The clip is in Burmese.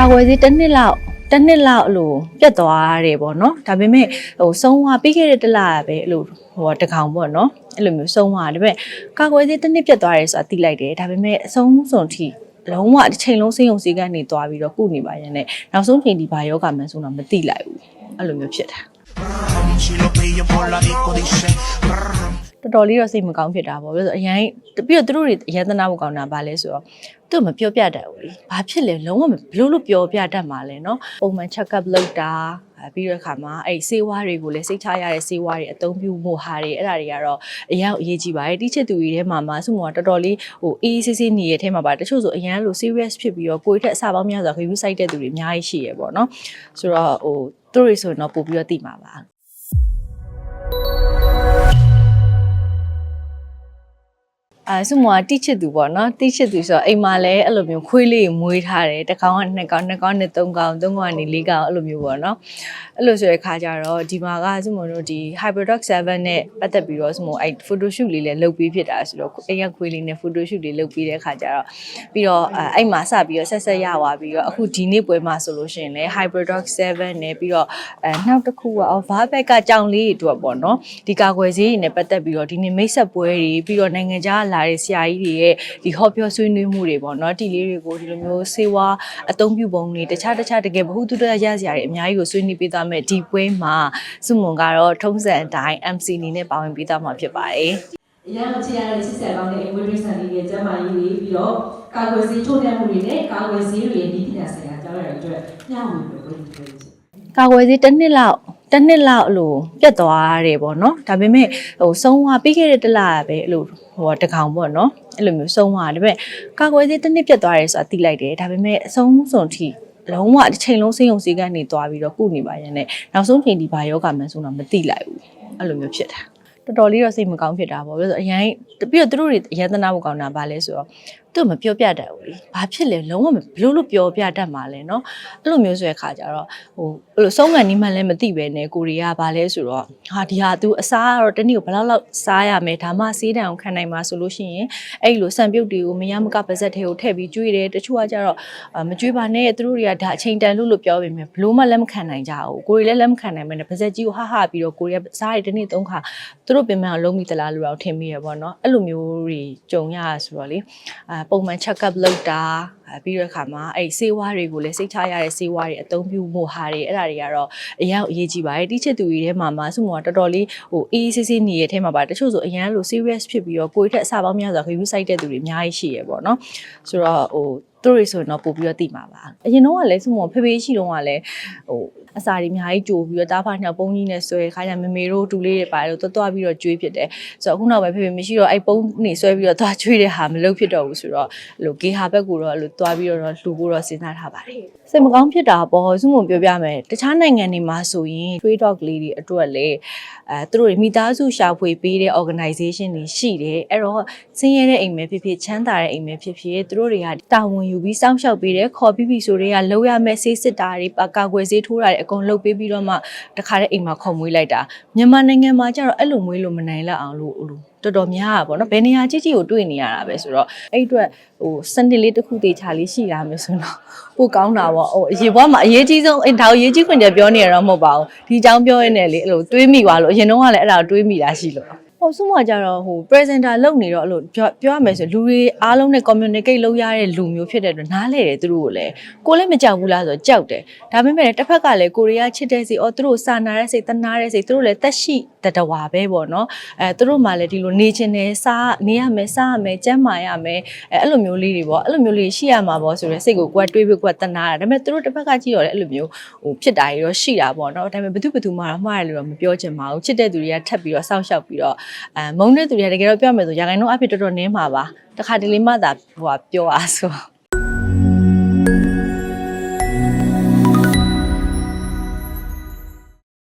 ကာကွယ်ဆေးတစ်နှစ်လောက်တစ်နှစ်လောက်အလိုပြတ်သွားတယ်ပေါ့နော်ဒါပေမဲ့ဟိုဆုံးသွားပြီးခဲ့တဲ့တစ်လပဲအဲ့လိုဟိုတကောင်ပေါ့နော်အဲ့လိုမျိုးဆုံးသွားတယ်ဒါပေမဲ့ကာကွယ်ဆေးတစ်နှစ်ပြတ်သွားတယ်ဆိုတာသိလိုက်တယ်ဒါပေမဲ့အဆုံးစွန်ထိလုံးဝတစ်ချိန်လုံးစိတ်ယုံစည်းကနေသွားပြီးတော့ကုနေပါရဲ့နဲ့နောက်ဆုံးချိန်ဒီဘာယောဂမှန်းဆုံးတော့မသိလိုက်ဘူးအဲ့လိုမျိုးဖြစ်တာ တော်တော်လေးတော့စိတ်မကောင်းဖြစ်တာပေါ့ပြီးတော့အရင်ပြီးတော့သူတို့တွေအယန္တနာမကောင်းတာပါလဲဆိုတော့သူ့မပြောပြတတ်ဘူးလေဘာဖြစ်လဲလုံးဝဘလို့လို့ပြောပြတတ်မှာလဲနော်ပုံမှန် check up လုပ်တာပြီးတော့ခါမှာအဲ့ဆေးဝါးတွေကိုလည်းစိတ်ချရတဲ့ဆေးဝါးတွေအသုံးပြုမှုဟာတွေအဲ့ဒါတွေကတော့အရင်အရေးကြီးပါတယ်တိချစ်သူတွေထဲမှာမှာစုမကတော်တော်လေးဟိုအေးဆေးဆေးနေရတဲ့ထဲမှာပါတချို့ဆိုအရင်လို serious ဖြစ်ပြီးတော့ကိုယ်ထက်အစပေါင်းများစွာခရီးစိုက်တဲ့သူတွေအများကြီးရှိရပေါ့နော်ဆိုတော့ဟိုသူတွေဆိုရင်တော့ပို့ပြီးတော့တိမှာပါ အဲစုမောကတိချစ်သူပေါ့နော်တိချစ်သူဆိုတော့အိမ်မှာလည်းအဲ့လိုမျိုးခွေးလေးကိုမွေးထားတယ်တစ်ကောင်ကနှစ်ကောင်နှစ်ကောင်နဲ့သုံးကောင်သုံးကောင်ကနေလေးကောင်အဲ့လိုမျိုးပေါ့နော်အဲ့လိုဆိုတဲ့ခါကျတော့ဒီမှာကစုမောတို့ဒီ Hyperdoc 7နဲ့ပတ်သက်ပြီးတော့စုမောအဲ့ photoshoot လေးလည်းလုပ်ပြီးဖြစ်တာဆိုတော့အိမ်ကခွေးလေးနဲ့ photoshoot လေးလုပ်ပြီးတဲ့ခါကျတော့ပြီးတော့အဲအဲ့မှာစပြီးတော့ဆက်ဆက်ရသွားပြီးတော့အခုဒီနေ့ပွဲမှာဆိုလို့ရှိရင်လည်း Hyperdoc 7နဲ့ပြီးတော့အဲနောက်တစ်ခုကအော်ဘာဘက်ကကြောင်လေးတွေအတွက်ပေါ့နော်ဒီကာကွယ်ဆေးတွေနဲ့ပတ်သက်ပြီးတော့ဒီနေ့မိတ်ဆက်ပွဲတွေပြီးတော့နိုင်ငံခြားလာတဲ့ဆရာကြီးတွေရဲ့ဒီဟောပြောဆွေးနွေးမှုတွေပေါ့နော်ဒီလေးတွေကိုဒီလိုမျိုးစေဝါအသုံးပြုပုံတွေတခြားတခြားတကယ်ဘ ഹു တုတရရစရာတွေအများကြီးကိုဆွေးနွေးပေးသွားမယ်ဒီပွဲမှာစုမွန်ကတော့ထုံးစံအတိုင်း MC အနေနဲ့ပါဝင်ပေးသွားမှာဖြစ်ပါတယ်အရန်ချစ်ရတဲ့ချစ်ဆက်ကောင်းတဲ့အိမ်ဝိဒိဆန်လေးရဲ့ကျမ်းမာရေးတွေပြီးတော့ကာကွယ်ဆေးထိုးနှံမှုတွေနဲ့ကာကွယ်ဆေးတွေရဲ့ဒီပညာဆိုင်ရာကျောင်းရတဲ့အတွက်ညှဝေပြီးပြောပြချင်ကာကွယ်ဆေးတစ်နှစ်လောက် တစ်နှစ်လောက်အလိုပြတ်သွားတယ်ပေါ့နော်ဒါပေမဲ့ဟိုဆုံးသွားပြီးခဲ့တဲ့တစ်လပဲအဲ့လိုဟိုတကောင်ပေါ့နော်အဲ့လိုမျိုးဆုံးသွားတယ်ဒါပေမဲ့ကာကွယ်ဆေးတစ်နှစ်ပြတ်သွားတယ်ဆိုတာသိလိုက်တယ်ဒါပေမဲ့အဆုံးစွန်ထိလုံးဝတစ်ချိန်လုံးစိတ်ယုံစည်းကနေသွားပြီးတော့ကုနေပါရဲ့နဲ့နောက်ဆုံးချိန်ဒီဘာယောဂမှန်းဆုံးတော့မသိလိုက်ဘူးအဲ့လိုမျိုးဖြစ်တာတော်တော်လေးတော့စိတ်မကောင်းဖြစ်တာပေါ့ပြီးတော့အရင်ပြီးတော့သူတို့တွေအရင်သနာဖို့ကောင်းတာဗာလဲဆိုတော့သူ့မပြောပြတတ်ဘူးလေဘာဖြစ်လဲလုံးဝမဘလို့လို့ပြောပြတတ်မှာလဲเนาะအဲ့လိုမျိုးဆိုတဲ့ခါကျတော့ဟိုအဲ့လိုဆုံးခံနီးမှန်းလည်းမသိပဲねကိုရီးယားဗာလဲဆိုတော့ဟာဒီဟာ तू အစားကတော့တနည်းကိုဘယ်လောက်လောက်စားရမယ်ဒါမှဆေးတံကိုခံနိုင်မှာဆိုလို့ရှိရင်အဲ့လိုစံပြုတ်တွေကိုမရမကပါဇက်ထဲကိုထည့်ပြီးကျွေးတယ်တချို့ကကျတော့အာမကျွေးပါနဲ့သူတို့တွေကဒါအချိန်တန်လို့လို့ပြောပေမဲ့ဘလို့မှလက်မခံနိုင်ကြဘူးကိုရီလည်းလက်မခံနိုင်မယ်နဲ့ပါဇက်ကြီးကိုဟဟပြီးတော့ကိုရီကစားရတဲ့နေ့သုံးခါသူတို့ပြင်ပအောင်လုံးမိသလားလို့တော့ထင်မိရပေါ့နော်အဲ့လိုမျိုးတွေကြုံရဆိုတော့လေအာ ပုံမှန် check up လုပ်တာအဲပြီးတဲ့အခါမှာအဲ့ဆေးဝါးတွေကိုလည်းစိတ်ချရတဲ့ဆေးဝါးတွေအသုံးပြုမှုဟာတွေအဲ့ဒါတွေကတော့အရင်အရေးကြီးပါတယ်တိချစ်သူတွေထဲမှာမှစုမောကတော်တော်လေးဟိုအေးအေးဆေးဆေးနေရတဲ့ထဲမှာပါတချို့ဆိုအရင်လို serious ဖြစ်ပြီးတော့ကိုယ်ထက်အစပေါင်းများစွာခရီးစိုက်တဲ့သူတွေအများကြီးရှိရပေါ့နော်ဆိုတော့ဟို သူတွေဆိုရင်တော့ပို့ပြီးတော့သိမှာပါအရင်တော့ကလည်းစုမောဖေဖေရှိတော့ကလည်းဟိုအစာတွေအများကြီးကြိုပြီးတော့တားဖာနှောက်ပုံးကြီးနဲ့ဆွဲခါကျမမေတို့တူလေးတွေပါတော့တွတ်တွားပြီးတော့ကျွေးဖြစ်တယ်ဆိုတော့အခုနောက်ပဲဖေဖေမရှိတော့အဲ့ပုံးနေဆွဲပြီးတော့တွားကျွေးတဲ့ဟာမလုပ်ဖြစ်တော့ဘူးဆိုတော့အဲ့လိုဂေဟာဘက်ကိုတော့အဲ့လိုတွားပြီးတော့လှူဖို့တော့စဉ်းစားထားပါတယ်စိတ်မကောင်းဖြစ်တာပေါ့စုမပြောပြမယ်တခြားနိုင်ငံတွေမှာဆိုရင် trade dog လေးတွေအတွက်လေအဲသူတို့တွေမိသားစုရှာဖွေပေးတဲ့ organization တွေရှိတယ်အဲ့တော့ဆင်းရဲတဲ့အိမ်ပဲဖြစ်ဖြစ်ချမ်းသာတဲ့အိမ်ပဲဖြစ်ဖြစ်သူတို့တွေကတာဝန်ယူပြီးစောင့်ရှောက်ပေးတယ်ခေါ်ပြီးပြီဆိုတွေကလောက်ရမဲ့ဆေးစစ်တာတွေကာကွယ်ဆေးထိုးတာတွေအကုန်လုပ်ပေးပြီးတော့မှတခါတည်းအိမ်မှာခေါ်မွေးလိုက်တာမြန်မာနိုင်ငံမှာကျတော့အဲ့လိုမွေးလို့မနိုင်လောက်အောင်လို့လို့တော်တော်များอ่ะဗောနော်ဘယ်နေရာကြီးကြီးကိုတွေ့နေရတာပဲဆိုတော့အဲ့အတွက်ဟိုစနစ်လေးတစ်ခုသေးချာလေးရှိရမယ်ဆိုတော့ပိုကောင်းတာပေါ့ဟိုအရေးဘွားမှာအရေးကြီးဆုံးအဲ့ဒါကိုအရေးကြီးခွင့်ကြပြောနေရတော့မဟုတ်ပါဘူးဒီအကြောင်းပြောရင်းနဲ့လေအဲ့လိုတွေးမိသွားလို့အရင်တော့ကလည်းအဲ့ဒါကိုတွေးမိတာရှိလို့ ဟိုစုမကြတော့ဟို presenter လုပ်နေတော့အဲ့လိုပြောပြောရမယ်ဆိုလူတွေအားလုံးနဲ့ communicate လုပ်ရတဲ့လူမျိုးဖြစ်တဲ့အတွက်နားလဲတယ်သူတို့ကိုလည်းကိုလည်းမကြောက်ဘူးလားဆိုတော့ကြောက်တယ်ဒါပေမဲ့လည်းတစ်ဖက်ကလည်းကိုရီးယားချစ်တဲ့စီအော်သူတို့စာနာတဲ့စိတ်တနာတဲ့စိတ်သူတို့လည်းတက်ရှိတတဝါပဲပေါ့နော်အဲသူတို့မှလည်းဒီလိုနေချင်တယ်စားနေရမယ်စားရမယ်ကျန်းမာရမယ်အဲအဲ့လိုမျိုးလေးတွေပေါ့အဲ့လိုမျိုးလေးရှိရမှာပေါ့ဆိုတဲ့စိတ်ကိုကိုယ်ကတွေးပြီးကိုယ်ကတနာတာဒါပေမဲ့သူတို့တစ်ဖက်ကကြည့်တော့လည်းအဲ့လိုမျိုးဟိုဖြစ်တာတွေတော့ရှိတာပေါ့နော်ဒါပေမဲ့ဘယ်သူဘယ်သူမှတော့မှားတယ်လို့တော့မပြောချင်ပါဘူးချစ်တဲ့သူတွေကထပ်ပြီးတော့စောင့်ရှောက်ပြီးတော့အဲမုန်းတဲ့သူတွေကတကယ်တော့ပြောမယ်ဆိုရာခိုင်နှုန်းအဖြစ်တော်တော်နည်းမှာပါတခါတလေမှသာဟိုကပြောအားဆို